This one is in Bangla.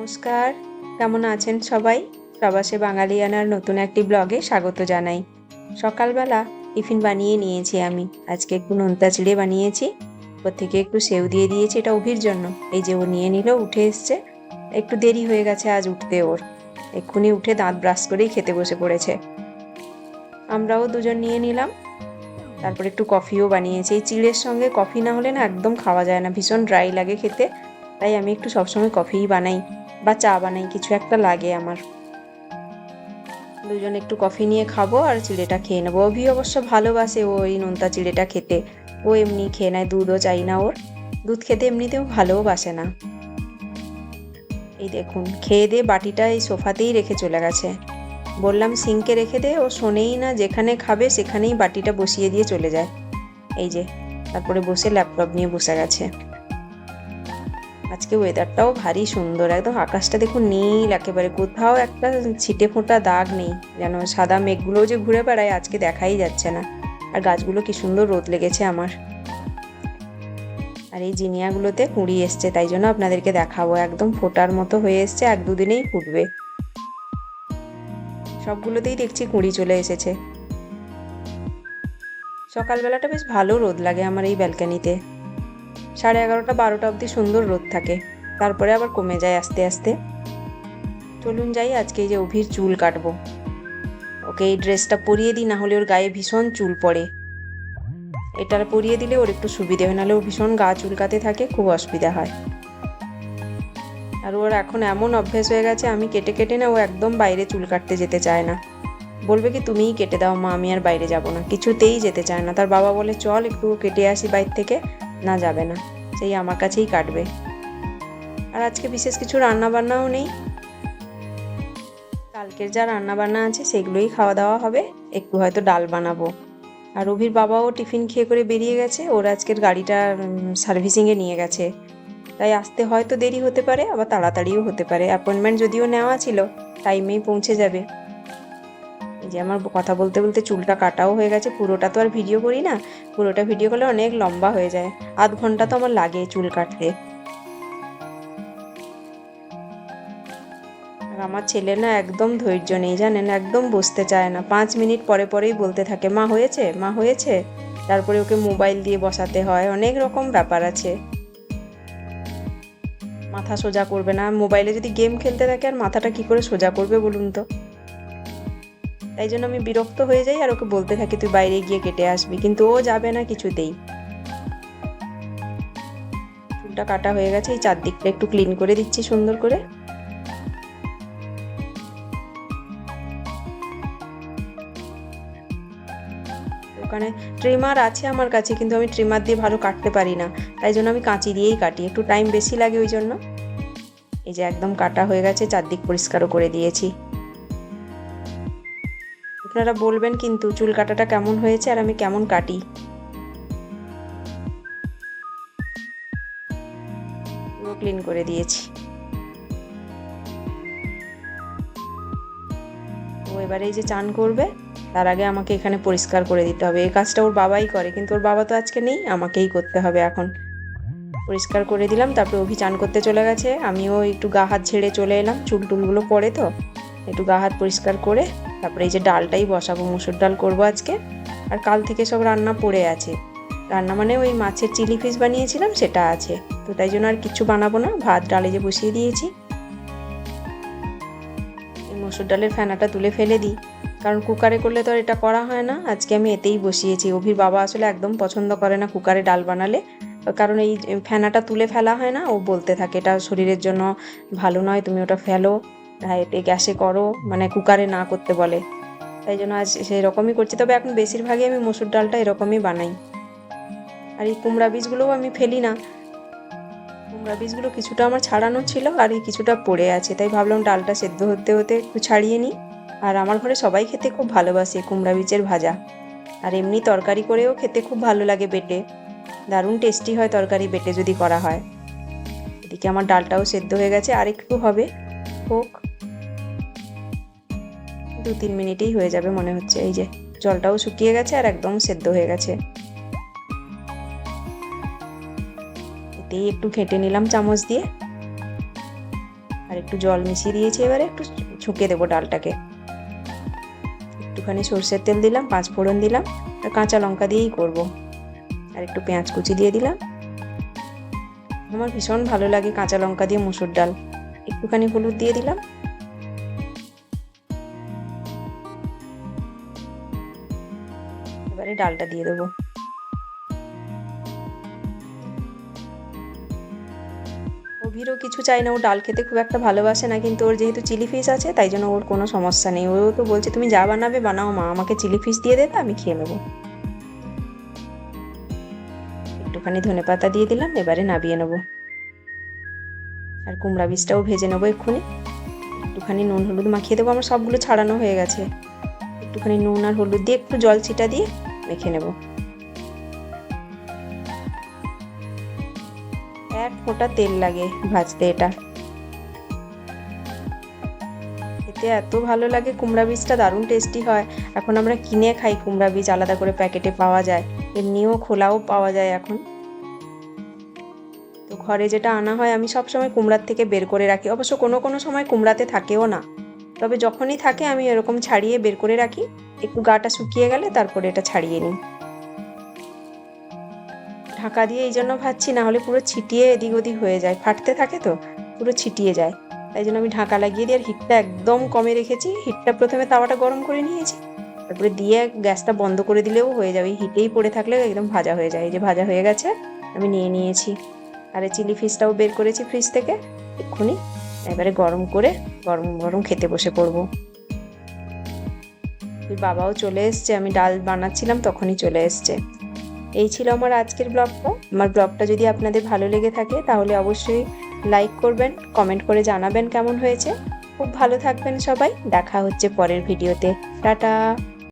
নমস্কার। কেমন আছেন সবাই? সবাসে বাঙালিয়ানার নতুন একটি ব্লগে স্বাগত জানাই। সকালবেলা টিফিন বানিয়ে নিয়েছি আমি। আজকে একটু নোনতা চিড়ে বানিয়েছি। ওর থেকে একটু সেউ দিয়ে দিয়েছি এটা অভির জন্য। এই যে ও নিয়ে নিল, উঠে এসছে। একটু দেরি হয়ে গেছে আজ উঠতে ওর। এক্ষুনি উঠে দাঁত ব্রাশ করেই খেতে বসে পড়েছে। আমরাও দুজন নিয়ে নিলাম। তারপর একটু কফিও বানিয়েছি। এই চিড়ের সঙ্গে কফি না হলে না একদম খাওয়া যায় না। ভীষণ ড্রাই লাগে খেতে। তাই আমি একটু সবসময় কফিই বানাই বা চা বানাই, কিছু একটা লাগে আমার। দুজন একটু কফি নিয়ে খাব আর চিড়েটা খেয়ে নেব। অভি অবশ্য ভালোবাসে ও নোনতা চিড়েটা খেতে। ও এমনি খেয়ে নেয়, দুধও চাই না ওর। দুধ খেতে এমনিতেও ভালোও বাসে না। এই দেখুন, খেয়ে দিয়ে বাটিটা এই সোফাতেই রেখে চলে গেছে। বললাম, সিঙ্কে রেখে দে, ও শোনেই না, যেখানে খাবে সেখানেই বাটিটা বসিয়ে দিয়ে চলে যায়। এই যে, তারপরে বসে ল্যাপটপ নিয়ে বসে গেছে। আজকে ওয়েদারটাও ভারী সুন্দর, একদম আকাশটা দেখুন নীল একেবারে, কোথাও একটা ছিটে ফোঁটা দাগ নেই, যেন সাদা মেঘগুলোও যে ঘুরে বেড়ায় আজকে দেখাই যাচ্ছে না। আর গাছগুলো কি সুন্দর রোদ লেগেছে আমার। আর এই জিনিয়াগুলোতে কুঁড়ি এসছে, তাই জন্য আপনাদেরকে দেখাবো, একদম ফোটার মতো হয়ে এসছে এক দুদিনেই ফুটবে। সবগুলোতেই দেখছি কুঁড়ি চলে এসেছে। সকালবেলাটা বেশ ভালো রোদ লাগে আমার এই ব্যালকানিতে সাড়ে এগারোটা, বারোটা অবধি সুন্দর রোদ থাকে। তারপরে আবার কমে যায় আস্তে আস্তে। চলুন যাই, আজকে এই যে অভির চুল কাটবো। ওকে, এই ড্রেসটা পরিয়ে দিই না হলে ওর গায়ে ভীষণ চুল পড়ে। এটা পরিয়ে দিলে ওর একটু সুবিধে হয়, নাহলে ও ভীষণ গা চুলকাতে থাকে, খুব অসুবিধা হয়। আর ওর এখন এমন অভ্যেস হয়ে গেছে, আমি কেটে কেটে না, ও একদম বাইরে চুল কাটতে যেতে চায় না। বলবে কি, তুমিই কেটে দাও, মা, আমি আর বাইরে যাব না। কিছুতেই যেতে চায় না। তার বাবা বলে, চল, একটু কেটে আসি বাইরে থেকে। না যাবে না, সেই আমার কাছেই কাটবে। আর আজকে বিশেষ কিছু রান্না বান্নাও নেই। কালকের যা রান্না বান্না আছে সেগুলোই খাওয়া দাওয়া হবে, একটু হয়তো ডাল বানাবো। আর রবির বাবাও টিফিন খেয়ে করে বেরিয়ে গেছে, ওর আজকের গাড়িটা সার্ভিসিংয়ে নিয়ে গেছে। তাই আসতে হয়তো দেরি হতে পারে, আবার তাড়াতাড়িও হতে পারে। অ্যাপয়েন্টমেন্ট যদিও নেওয়া ছিল টাইমেই পৌঁছে যাবে। যে আমার কথা বলতে বলতে চুলটা কাটাও হয়ে গেছে, পুরোটা তো আর ভিডিও করি না। পুরোটা ভিডিও করলে অনেক লম্বা হয়ে যায়। আধ ঘণ্টা তো আমার লাগে চুল কাটতে। আর আমার ছেলে না একদম ধৈর্য নেই, জানেন? একদম বসতে চায় না। পাঁচ মিনিট পরে পরেই বলতে থাকে, মা হয়েছে? মা হয়েছে? তারপরে ওকে মোবাইল দিয়ে বসাতে হয়। অনেক রকম ব্যাপার আছে। মাথা সোজা করবে না। মোবাইলে যদি গেম খেলতে থাকে, আর মাথাটা কি করে সোজা করবে বলুন তো? তাই জন্য আমি বিরক্ত হয়ে যাই আর ওকে বলতে থাকি, তুই বাইরে গিয়ে কেটে আসবি। কিন্তু ও যাবে না কিছুতেই। চুলটা কাটা হয়ে গেছে, এই চারদিকটা একটু ক্লিন করে দিচ্ছি সুন্দর করে। ওখানে ট্রিমার আছে আমার কাছে, কিন্তু আমি ট্রিমার দিয়ে ভালো কাটতে পারি না। তাই জন্য আমি কাঁচি দিয়েই কাটি, একটু টাইম বেশি লাগে ওই জন্য। এই যে একদম কাটা হয়ে গেছে, চারদিক পরিষ্কারও করে দিয়েছি। আপনারা বলবেন কিন্তু চুল কাটাটা কেমন হয়েছে আর আমি কেমন কাটি? পুরো ক্লিন করে দিয়েছি। ও এবারে এই যে চান করবে, তার আগে আমাকে এখানে পরিষ্কার করে দিতে হবে। এই কাজটা ওর বাবাই করে, কিন্তু ওর বাবা তো আজকে নেই, আমাকেই করতে হবে এখন। পরিষ্কার করে দিলাম, তারপরে অভি চান করতে চলে গেছে। আমিও একটু গা হাত ঝেড়ে চলে এলাম, চুল টুলগুলো পরে তো, একটু গা হাত পরিষ্কার করে তারপরে এই যে ডালটাই বসাবো, মুসুর ডাল করব আজকে। আর কাল থেকে সব রান্না পড়ে আছে। রান্না মানে ওই মাছের চিলি ফিশ বানিয়েছিলাম, সেটা আছে। তো তাই জন্য আর কিছু বানাবো না, ভাত, ডালে যে বসিয়ে দিয়েছি। এই মসুর ডালের ফেনাটা তুলে ফেলে দিই। কারণ কুকারে করলে তো আর এটা করা হয় না। আজকে আমি এতেই বসিয়েছি। অভির বাবা আসলে একদম পছন্দ করে না কুকারে ডাল বানালে। কারণ এই ফেনাটা তুলে ফেলা হয় না, ও বলতে থাকে, এটা শরীরের জন্য ভালো নয়, তুমি ওটা ফেলো। এতে গ্যাসে করো মানে কুকারে না করতে বলে। তাই জন্য আজ সেই রকমই করছি। তবে এখন বেশিরভাগই আমি মসুর ডালটা এরকমই বানাই। আর এই কুমড়া বীজগুলোও আমি ফেলি না। কুমড়া বীজগুলো কিছুটা আমার ছাড়ানো ছিল আর এই কিছুটা পড়ে আছে। তাই ভাবলাম ডালটা সেদ্ধ হতে হতে একটু ছাড়িয়ে নিই। আর আমার ঘরে সবাই খেতে খুব ভালোবাসে কুমড়া বীজের ভাজা। আর এমনি তরকারি করেও খেতে খুব ভালো লাগে বেটে। দারুণ টেস্টি হয় তরকারি বেটে যদি করা হয়। এদিকে আমার ডালটাও সেদ্ধ হয়ে গেছে। আর একটু হবে। হোক। দু তিন মিনিটেই হয়ে যাবে মনে হচ্ছে। এই যে, জলটাও শুকিয়ে গেছে আর একদম সেদ্ধ হয়ে গেছে। এতেই একটু ঘেঁটে নিলাম চামচ দিয়ে। আর একটু জল মিশিয়ে দিয়েছি এবারে, একটু ছুঁকে দেবো ডালটাকে। একটুখানি সর্ষের তেল দিলাম, পাঁচ ফোড়ন দিলাম, আর কাঁচা লঙ্কা দিয়েই করব। আর একটু পেঁয়াজ কুচি দিয়ে দিলাম। আমার ভীষণ ভালো লাগে কাঁচা লঙ্কা দিয়ে মুসুর ডাল। একটুখানি হলুদ দিয়ে দিলাম। এবারে ডালটা দিয়ে দেবো। অভিরও কিছু চাই না, ও ডাল খেতে খুব একটা ভালোবাসে না, কিন্তু ওর যেহেতু চিলি ফিশ আছে, তাই জন্য ওর কোনো সমস্যা নেই। ও তো বলছে, তুমি যা বানাবে বানাও মা, আমাকে চিলি ফিশ দিয়ে দেবে আমি খেয়ে নেব। একটুখানি ধনে পাতা দিয়ে দিলাম, এবারে নাবিয়ে নেব। আর কুমড়া বীজটাও ভেজে নেব এক্ষুনি। একটুখানি নুন, হলুদ মাখিয়ে দেবো, আমার সবগুলো ছাড়ানো হয়ে গেছে। একটুখানি নুন আর হলুদ দিয়ে একটু জল ছিটা দিয়ে মেখে নেব। এক ফোঁটা তেল লাগে ভাজতে এটা। খেতে এত ভালো লাগে, কুমড়া বীজটা দারুণ টেস্টি হয়। এখন আমরা কিনে খাই কুমড়া বীজ, আলাদা করে প্যাকেটে পাওয়া যায়। এমনিও খোলাও পাওয়া যায় এখন। তো ঘরে যেটা আনা হয়, আমি সবসময় কুমড়ার থেকে বের করে রাখি। অবশ্য কোনো কোনো সময় কুমড়াতে থাকেও না। তবে যখনই থাকে, আমি এরকম ছাড়িয়ে বের করে রাখি। একটু গাটা শুকিয়ে গেলে তারপরে এটা ছাড়িয়ে নিই। ঢাকা দিয়ে এই জন্য ভাজছি, না হলে পুরো ছিটিয়ে এদিক ওদিক হয়ে যায়। ফাটতে থাকে তো, পুরো ছিটিয়ে যায়। তাই জন্য আমি ঢাকা লাগিয়ে দিয়ে আর হিটটা একদম কমে রেখেছি। হিটটা প্রথমে তাওয়াটা গরম করে নিয়েছি, তারপরে দিয়ে গ্যাসটা বন্ধ করে দিলেও হয়ে যাবে। হিটেই পড়ে থাকলে একদম ভাজা হয়ে যায়। এই যে ভাজা হয়ে গেছে, আমি নিয়ে নিয়েছি। আর এই চিলি ফিশটাও বের করেছি ফ্রিজ থেকে। এক্ষুনি এবারে গরম করে গরম গরম খেতে বসে পড়ব। বাবাও চলে এসছে, আমি ডাল বানাচ্ছিলাম তখনই চলে এসছে। এই ছিল আমার আজকের ব্লগটা। আমার ব্লগটা যদি আপনাদের ভালো লেগে থাকে, তাহলে অবশ্যই লাইক করবেন, কমেন্ট করে জানাবেন কেমন হয়েছে। খুব ভালো থাকবেন সবাই, দেখা হচ্ছে পরের ভিডিওতে। টাটা!